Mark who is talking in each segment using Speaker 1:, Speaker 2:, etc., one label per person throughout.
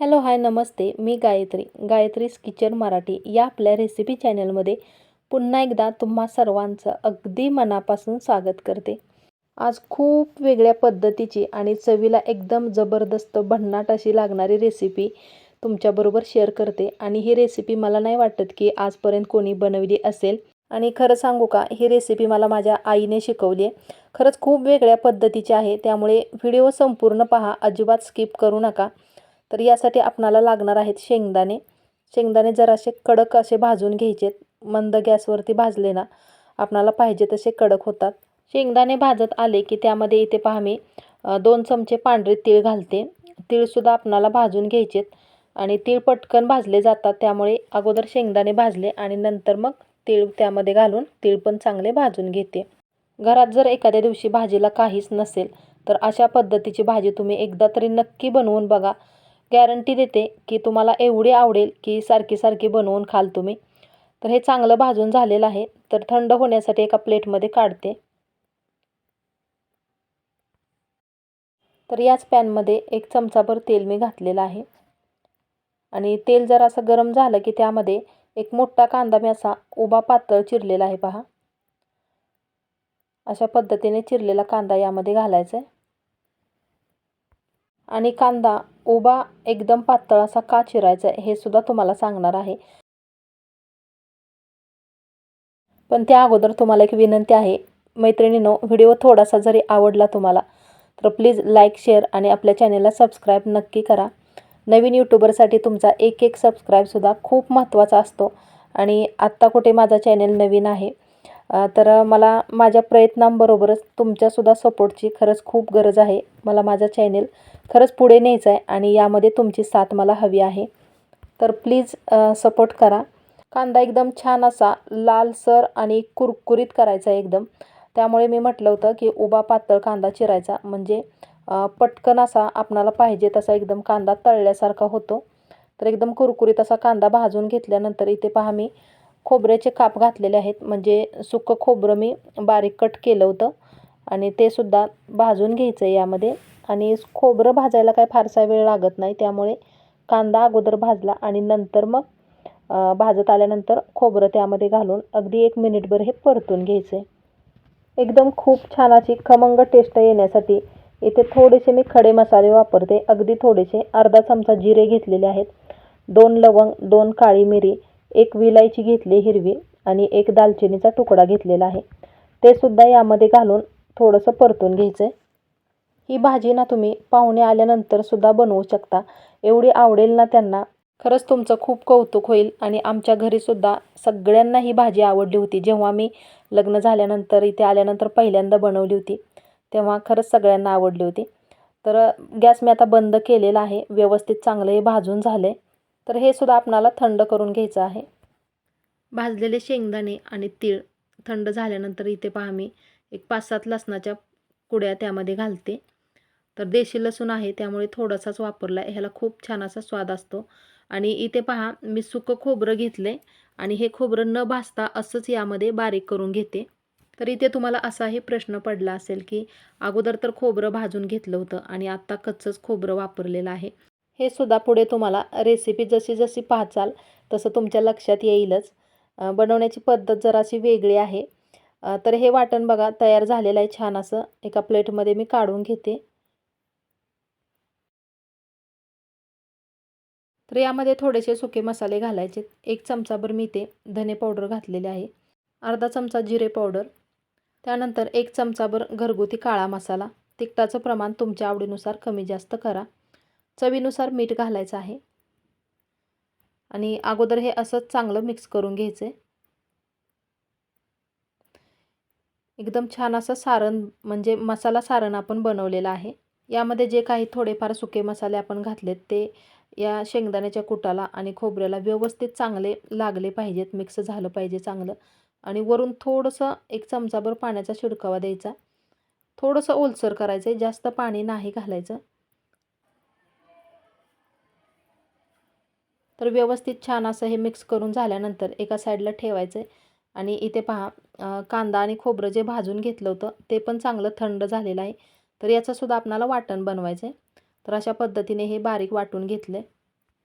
Speaker 1: Hello hi नमस्ते. मी Gayatri Gayatri's kitchen Marathi या आपल्या रेसिपी चॅनलमध्ये पुन्हा एकदा तुम्हा सर्वांचं अगदी मनापासून स्वागत करते. आज खूप वेगळ्या पद्धतीची आणि चवीला एकदम जबरदस्त भन्नाट अशी लागणारी रेसिपी तुमच्याबरोबर शेअर करते. आणि ही रेसिपी मला नाही वाटत की आजपर्यंत कोणी बनवली असेल. आणि खरं सांगू का ही रेसिपी मला माझ्या आईने शिकवली आहे. खरंच खूप वेगळ्या पद्धतीची आहे. त्यामुळे व्हिडिओ संपूर्ण पहा. अजिबात स्किप करू नका. तर यासाठी आपणाला लागणार आहेत शेंगदाणे. शेंगदाणे जरासे कडक असे भाजून घ्यायचेत मंद गॅसवरती भाजले ना आपणाला पाहिजे तसे कडक होतात. शेंगदाणे भाजत आले की त्यामध्ये इथे पहा मी दोन चमचे पांढरे तीळ घालते. तीळसुद्धा आपणाला भाजून घ्यायचेत आणि तीळ पटकन भाजले जातात. त्यामुळे अगोदर शेंगदाणे भाजले आणि नंतर मग तीळ त्यामध्ये घालून तीळ पण चांगले भाजून घेते. घरात जर एखाद्या दिवशी भाजीला काहीच नसेल तर अशा पद्धतीची भाजी तुम्ही एकदा तरी नक्की बनवून बघा. गॅरंटी देते की तुम्हाला एवढी आवडेल की सारखी सारखी बनवून खाल तुम्ही. तर हे चांगलं भाजून झालेलं आहे. तर थंड होण्यासाठी एका प्लेटमध्ये काढते. तर याच पॅनमध्ये एक चमचाभर तेल मी घातलेलं आहे. आणि तेल जर असं गरम झालं की त्यामध्ये एक मोठा कांदा मी असा उभा पातळ चिरलेला आहे पहा. अशा पद्धतीने चिरलेला कांदा यामध्ये घालायचा आहे. आणि कांदा उभा एकदम पातळ असा का चिरायचा आहे हे सुद्धा तुम्हाला सांगणार आहे. पण त्या अगोदर तुम्हाला एक विनंती आहे. मैत्रिणीनो व्हिडिओ थोडासा जरी आवडला तुम्हाला तर प्लीज लाईक शेअर आणि आपल्या चॅनेलला सबस्क्राईब नक्की करा. नवीन यूट्यूबरसाठी तुमचा एक एक सबस्क्राईबसुद्धा खूप महत्त्वाचा असतो. आणि आत्ता कुठे माझा चॅनेल नवीन आहे तर मला माझ्या प्रयत्नांबरोबरच तुमच्यासुद्धा सपोर्टची खरंच खूप गरज आहे. मला माझा चॅनेल खरंच पुढे न्यायचं आहे आणि यामध्ये तुमची साथ मला हवी आहे. तर प्लीज सपोर्ट करा. कांदा एकदम छान असा लालसर आणि कुरकुरीत करायचा एकदम. त्यामुळे मी म्हटलं होतं की उभा पातळ कांदा चिरायचा. म्हणजे पटकन असा आपणाला पाहिजे तसा एकदम कांदा तळल्यासारखा होतो. तर एकदम कुरकुरीत असा कांदा भाजून घेतल्यानंतर इथे पहा मी खोबऱ्याचे काप घातलेले आहेत. म्हणजे सुकं खोबरं मी बारीक कट केलं होतं. आणि ते सुद्धा भाजून घ्यायचं आहे यामध्ये. आणि खोबरं भाजायला काय फारसा वेळ लागत नाही. त्यामुळे कांदा अगोदर भाजला आणि नंतर मग भाजत आल्यानंतर खोबरं त्यामध्ये घालून अगदी एक मिनिटभर हे परतून घ्यायचं आहे एकदम खूप छान अशी खमंग टेस्ट येण्यासाठी इथे थोडेसे मी खडे मसाले वापरते. अगदी थोडेसे अर्धा चमचा जिरे घेतलेले आहेत. दोन लवंग दोन काळी मिरी एक विलायची घेतली हिरवी आणि एक दालचिनीचा तुकडा घेतलेला आहे. ते सुद्धा यामध्ये घालून थोडंसं परतून घ्यायचं आहे ही भाजी ना तुम्ही पाहुणे आल्यानंतर सुद्धा बनवू शकता. एवढी आवडेल ना त्यांना. खरंच तुमचं खूप कौतुक होईल आणि आमच्या घरीसुद्धा सगळ्यांना ही भाजी आवडली होती. जेव्हा मी लग्न झाल्यानंतर इथे आल्यानंतर पहिल्यांदा बनवली होती तेव्हा खरंच सगळ्यांना आवडली होती. तर गॅस मी आता बंद केलेला आहे. व्यवस्थित चांगलं हे भाजून आहे तर हे सुद्धा आपणाला थंड करून घ्यायचं आहे. भाजलेले शेंगदाणे आणि तीळ थंड झाल्यानंतर इथे पहा मी एक पाच सात लसणाच्या कुड्या त्यामध्ये घालते. तर देशी लसूण आहे त्यामुळे थोडासाच वापरला आहे ह्याला खूप छान असा स्वाद असतो. आणि इथे पहा मी सुकं खोबरं घेतले आणि हे खोबरं न भाजता असंच यामध्ये बारीक करून घेते. तर इथे तुम्हाला असाही प्रश्न पडला असेल की अगोदर तर खोबरं भाजून घेतलं होतं आणि आत्ता कच्चंच खोबरं वापरलेलं आहे. हे सुद्धा पुढे तुम्हाला रेसिपी जशी जशी पाहचाल तसं तुमच्या लक्षात येईलच. बनवण्याची पद्धत जराशी वेगळी आहे तर हे वाटण बघा तयार झालेलं आहे छान असं. एका प्लेटमध्ये मी काढून घेते. तर यामध्ये थोडेसे सुके मसाले घालायचे. एक चमचाभर मी ते धने पावडर घातलेले आहे. अर्धा चमचा जिरे पावडर. त्यानंतर एक चमचाभर घरगुती काळा मसाला. तिखटाचं प्रमाण तुमच्या आवडीनुसार कमी जास्त करा. चवीनुसार मीठ घालायचं आहे. आणि अगोदर हे असंच चांगलं मिक्स करून घ्यायचं एकदम छान असं सारण म्हणजे मसाला सारण आपण बनवलेलं आहे. यामध्ये जे काही थोडेफार सुके मसाले आपण घातलेत ते या शेंगदाण्याच्या कुटाला आणि खोबऱ्याला व्यवस्थित चांगले लागले पाहिजेत मिक्स झालं पाहिजे चांगलं. आणि वरून थोडंसं एक चमचाभर पाण्याचा शिडकावा द्यायचा. थोडंसं ओलसर करायचं आहे जास्त पाणी नाही घालायचं. तर व्यवस्थित छान असं हे मिक्स करून झाल्यानंतर एका साईडला ठेवायचं. आहे आणि इथे पहा कांदा आणि खोबरं जे भाजून घेतलं होतं ते पण चांगलं थंड झालेलं आहे. तर याचंसुद्धा आपणाला वाटण बनवायचं आहे तर अशा पद्धतीने हे बारीक वाटून घेतले.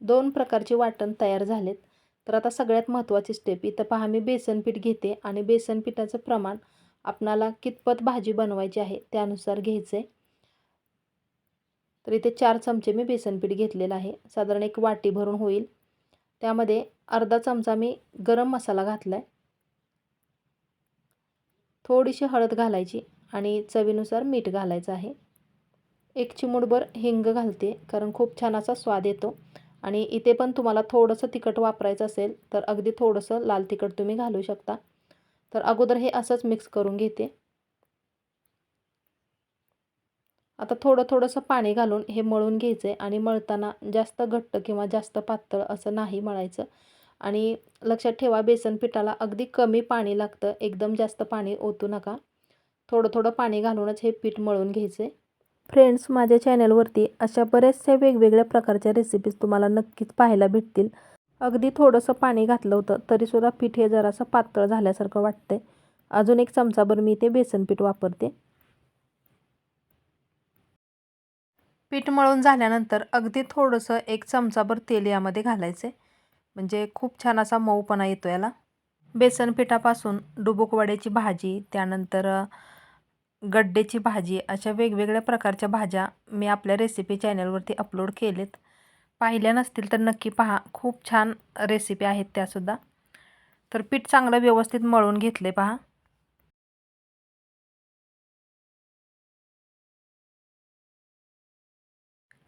Speaker 1: दोन प्रकारचे वाटण तयार झालेत. तर आता सगळ्यात महत्त्वाची स्टेप इथं पहा मी बेसन पीठ घेते आणि बेसन पिठाचं प्रमाण आपणाला कितपत भाजी बनवायची आहे त्यानुसार घ्यायचं आहे तर इथे चार चमचे मी बेसनपीठ घेतलेलं आहे. साधारण एक वाटी भरून होईल. त्यामध्ये अर्धा चमचा मी गरम मसाला घातला आहे थोडीशी हळद घालायची आणि चवीनुसार मीठ घालायचं आहे. एक चिमूटभर हिंग घालते कारण खूप छान असा स्वाद येतो. आणि इथे पण तुम्हाला थोडंसं तिखट वापरायचं असेल तर अगदी थोडंसं लाल तिखट तुम्ही घालू शकता. तर अगोदर हे असंच मिक्स करून घेते. आता थोडं थोडंसं पाणी घालून हे मळून घ्यायचं आहे आणि मळताना जास्त घट्ट किंवा जास्त पातळ असं नाही मळायचं. आणि लक्षात ठेवा बेसन पिठाला अगदी कमी पाणी लागतं. एकदम जास्त पाणी ओतू नका. थोडं थोडं पाणी घालूनच हे पीठ मळून घ्यायचे. फ्रेंड्स माझ्या चॅनलवरती अशा बऱ्याचशा वेगवेगळ्या प्रकारच्या रेसिपीज तुम्हाला नक्कीच पाहायला भेटतील. अगदी थोडंसं पाणी घातलं होतं तरीसुद्धा पीठ हे जरासं पातळ झाल्यासारखं वाटतंय. अजून एक चमचाभर मी ते बेसन पीठ वापरते. पीठ मळून झाल्यानंतर अगदी थोडंसं एक चमचाभर तेल यामध्ये घालायचे. म्हणजे खूप छान असा मऊपणा येतो याला. बेसन पिठापासून डुबुकवड्याची भाजी त्यानंतर गड्डेची भाजी अशा वेगवेगळ्या प्रकारच्या भाज्या मी आपल्या रेसिपी चॅनलवरती अपलोड केलेत. पाहिल्या नसतील तर नक्की पहा. खूप छान रेसिपी आहेत त्यासुद्धा तर पीठ चांगलं व्यवस्थित मळून घेतले पहा.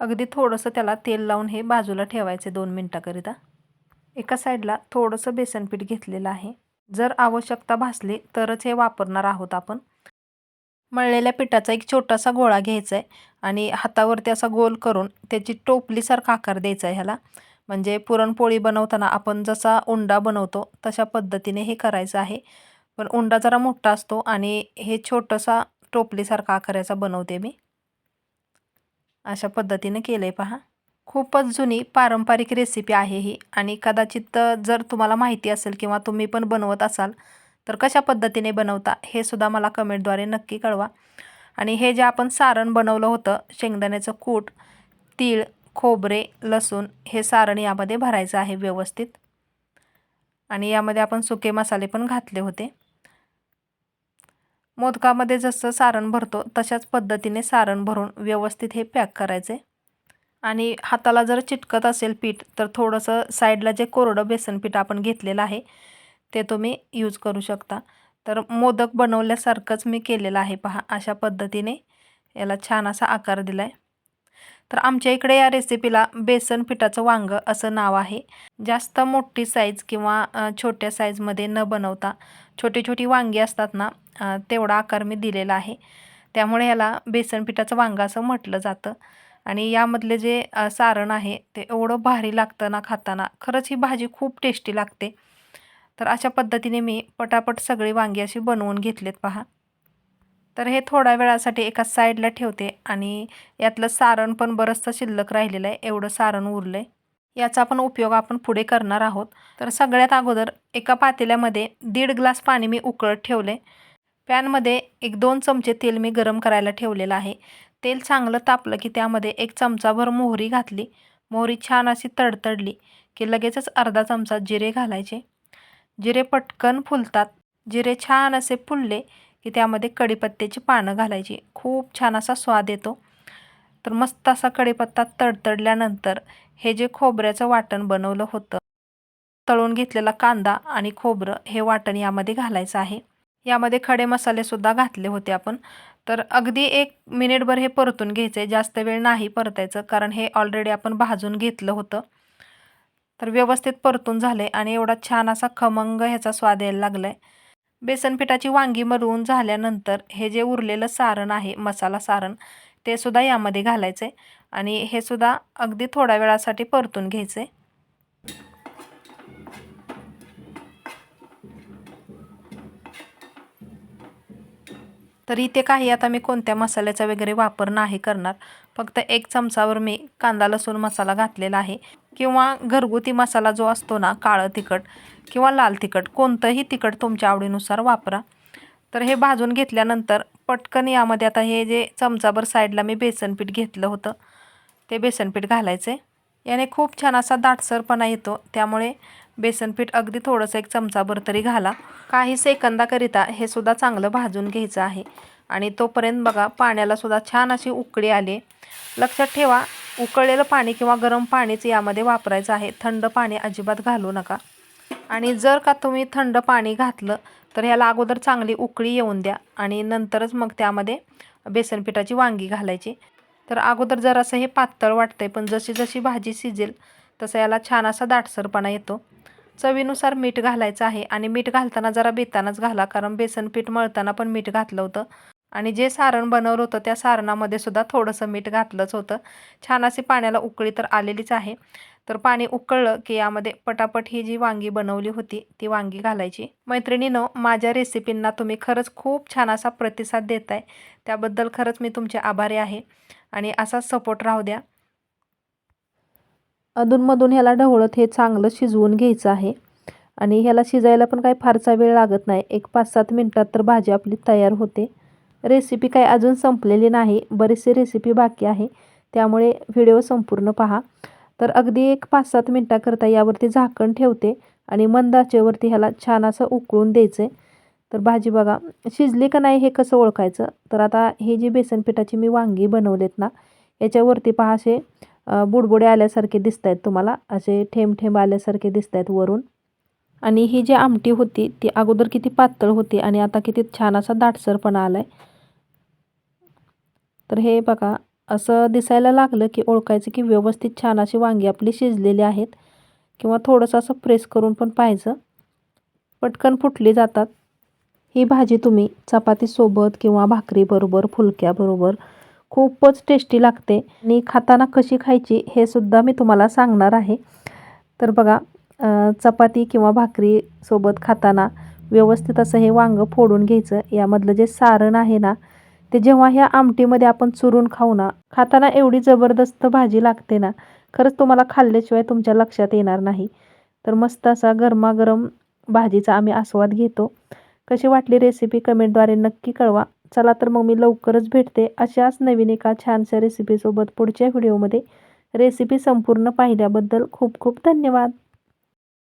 Speaker 1: अगदी थोडंसं त्याला तेल लावून हे बाजूला ठेवायचे दोन मिनटाकरिता. एका साईडला थोडंसं बेसनपीठ घेतलेलं आहे. जर आवश्यकता भासली तरच हे वापरणार आहोत आपण. मळलेल्या पिठाचा एक छोटासा गोळा घ्यायचा आहे आणि हातावरती असा गोल करून त्याची टोपलीसारखा आकार द्यायचा आहे ह्याला. म्हणजे पुरणपोळी बनवताना आपण जसा उंडा बनवतो तशा पद्धतीने हे करायचं आहे. पण उंडा जरा मोठा असतो आणि हे छोटंसा टोपलीसारखा आकाराचा बनवते मी. अशा पद्धतीनं केलं आहे पहा. खूपच जुनी पारंपरिक रेसिपी आहे ही आणि कदाचित जर तुम्हाला माहिती असेल किंवा तुम्ही पण बनवत असाल तर कशा पद्धतीने बनवता हे सुद्धा मला कमेंटद्वारे नक्की कळवा. आणि हे जे आपण सारण बनवलं होतं शेंगदाण्याचं कूट तीळ खोबरे लसूण हे सारण यामध्ये भरायचं आहे व्यवस्थित. आणि यामध्ये आपण सुके मसाले पण घातले होते. मोदकामध्ये जसं सारण भरतो तशाच पद्धतीने सारण भरून व्यवस्थित हे पॅक करायचे. आणि हाताला जर चिटकत असेल पीठ तर थोडंसं साईडला जे कोरडं बेसन पीठ आपण घेतलेलं आहे ते तुम्ही यूज करू शकता. तर मोदक बनवल्यासारखंच मी केलेलं आहे पहा अशा पद्धतीने याला छान असा आकार दिला आहे तर आमच्या इकडे या रेसिपीला बेसन पिठाचं वांगं असं नाव आहे. जास्त मोठी साईज किंवा छोट्या साईजमध्ये न बनवता छोटी छोटी वांगी असतात ना तेवढा आकार मी दिलेला आहे. त्यामुळे याला बेसन पिठाचं वांगं असं म्हटलं जातं. आणि यामधले जे सारण आहे ते एवढं भारी लागतं ना खाताना. खरंच ही भाजी खूप टेस्टी लागते. तर अशा पद्धतीने मी पटापट सगळी वांगी अशी बनवून घेतलेत पहा. तर हे थोड्या वेळासाठी एका साईडला ठेवते आणि यातलं सारण पण बरंचसं शिल्लक राहिलेलं आहे. एवढं सारण उरलं आहे याचा पण उपयोग आपण पुढे करणार आहोत. तर सगळ्यात अगोदर एका पातेल्यामध्ये दीड ग्लास पाणी मी उकळत ठेवले. पॅनमध्ये एक दोन चमचे तेल मी गरम करायला ठेवलेलं आहे. तेल चांगलं तापलं की त्यामध्ये एक चमचाभर मोहरी घातली. मोहरी छान अशी तडतडली की लगेचच अर्धा चमचा जिरे घालायचे. जिरे पटकन फुलतात. जिरे छान असे फुलले की त्यामध्ये कडीपत्त्याची पानं घालायची. खूप छान असा स्वाद येतो. तर मस्त असा कढीपत्ता तडतडल्यानंतर हे जे खोबऱ्याचं वाटण बनवलं होतं तळून घेतलेला कांदा आणि खोबरं हे वाटण यामध्ये घालायचं आहे. यामध्ये खडे मसालेसुद्धा घातले होते आपण. तर अगदी एक मिनिटभर हे परतून घ्यायचं आहे जास्त वेळ नाही परतायचं कारण हे ऑलरेडी आपण भाजून घेतलं होतं. तर व्यवस्थित परतून झाले आणि एवढा छान असा खमंग ह्याचा स्वाद यायला लागला आहे बेसन पिठाची वांगी मरवून झाल्यानंतर हे जे उरलेलं सारण आहे मसाला सारण ते सुद्धा यामध्ये घालायचं आहे आणि हे सुद्धा अगदी थोड्या वेळासाठी परतून घ्यायचं. आहे तर इथे काही आता मी कोणत्या मसाल्याचा वगैरे वापर नाही करणार. फक्त एक चमचावर मी कांदा लसूण मसाला घातलेला आहे. किंवा घरगुती मसाला जो असतो ना काळं तिखट किंवा लाल तिखट कोणतंही तिखट तुमच्या आवडीनुसार वापरा. तर हे भाजून घेतल्यानंतर पटकन यामध्ये आता हे जे चमचाभर साईडला मी बेसनपीठ घेतलं होतं ते बेसनपीठ घालायचं आहे. याने खूप छान असा दाटसरपणा येतो त्यामुळे बेसनपीठ अगदी थोडंसं एक चमचाभर तरी घाला. काही सेकंदाकरिता हे सुद्धा चांगलं भाजून घ्यायचं आहे आणि तोपर्यंत बघा पाण्याला सुद्धा छान अशी उकळी आली. लक्षात ठेवा उकळलेलं पाणी किंवा गरम पाणीच यामध्ये वापरायचं आहे. थंड पाणी अजिबात घालू नका. आणि जर का तुम्ही थंड पाणी घातलं तर ह्याला अगोदर चांगली उकळी येऊन द्या आणि नंतरच मग त्यामध्ये बेसन पिठाची वांगी घालायची. तर अगोदर जरासं हे पातळ वाटतंय पण जशी जशी भाजी शिजेल तसं याला छान असा दाटसरपणा येतो. चवीनुसार मीठ घालायचं आहे आणि मीठ घालताना जरा बेतानच घाला कारण बेसन पीठ मळताना पण मीठ घातलं होतं. आणि जे सारण बनवलं होतं त्या सारणामध्ये सुद्धा थोडंसं मीठ घातलंच होतं. छान अशी पाण्याला उकळी तर आलेलीच आहे. तर पाणी उकळलं की यामध्ये पटापट ही जी वांगी बनवली होती ती वांगी घालायची. मैत्रिणीनं माझ्या रेसिपींना तुम्ही खरंच खूप छान असा प्रतिसाद देताय. त्याबद्दल खरंच मी तुमचे आभारी आहे. आणि असाच सपोर्ट राहू द्या. अधूनमधून ह्याला ढवळत हे चांगलं शिजवून घ्यायचं आहे. आणि ह्याला शिजायला पण काही फारसा वेळ लागत नाही. एक पाच सात मिनटात तर भाजी आपली तयार होते. रेसिपी काही अजून संपलेली नाही बरीचशी रेसिपी बाकी आहे त्यामुळे व्हिडिओ संपूर्ण पहा. तर अगदी एक पाच सात मिनटाकरता यावरती झाकण ठेवते आणि मंद आचेवरती ह्याला छान असं उकळून द्यायचं तर भाजी बघा शिजली का नाही हे कसं ओळखायचं? तर आता हे जी बेसन पिठाची मी वांगी बनवलेत ना याच्यावरती पहा असे बुडबुडे आल्यासारखे दिसत आहेत तुम्हाला असे ठेंब ठेंब आल्यासारखे दिसत आहेत वरून. आणि ही जी आमटी होती ती अगोदर किती पातळ होती आणि आता किती छान असा दाटसरपणा आला आहे तर हे बघा असं दिसायला लागलं की ओळखायचं की व्यवस्थित छान अशी वांगी आपली शिजलेली आहेत किंवा थोडंसं असं प्रेस करून पण पाहायचं. पटकन फुटली जातात. ही भाजी तुम्ही चपातीसोबत किंवा भाकरीबरोबर फुलक्याबरोबर खूपच टेस्टी लागते. आणि खाताना कशी खायची हे सुद्धा मी तुम्हाला सांगणार आहे. तर बघा चपाती किंवा भाकरीसोबत खाताना व्यवस्थित असं हे वांगं फोडून घ्यायचं. यामधलं जे सारण आहे ना ते जेव्हा ह्या आमटीमध्ये आपण चुरून खाऊ ना खाताना एवढी जबरदस्त भाजी लागते ना खरंच तुम्हाला खाल्ल्याशिवाय तुमच्या लक्षात येणार नाही. तर मस्त असा गरमागरम भाजीचा आम्ही आस्वाद घेतो. कशी वाटली रेसिपी कमेंटद्वारे नक्की कळवा. चला तर मग मी लवकरच भेटते अशाच नवीन एका छानशा रेसिपीसोबत पुढच्या व्हिडिओमध्ये. रेसिपी संपूर्ण पाहिल्याबद्दल खूप खूप धन्यवाद.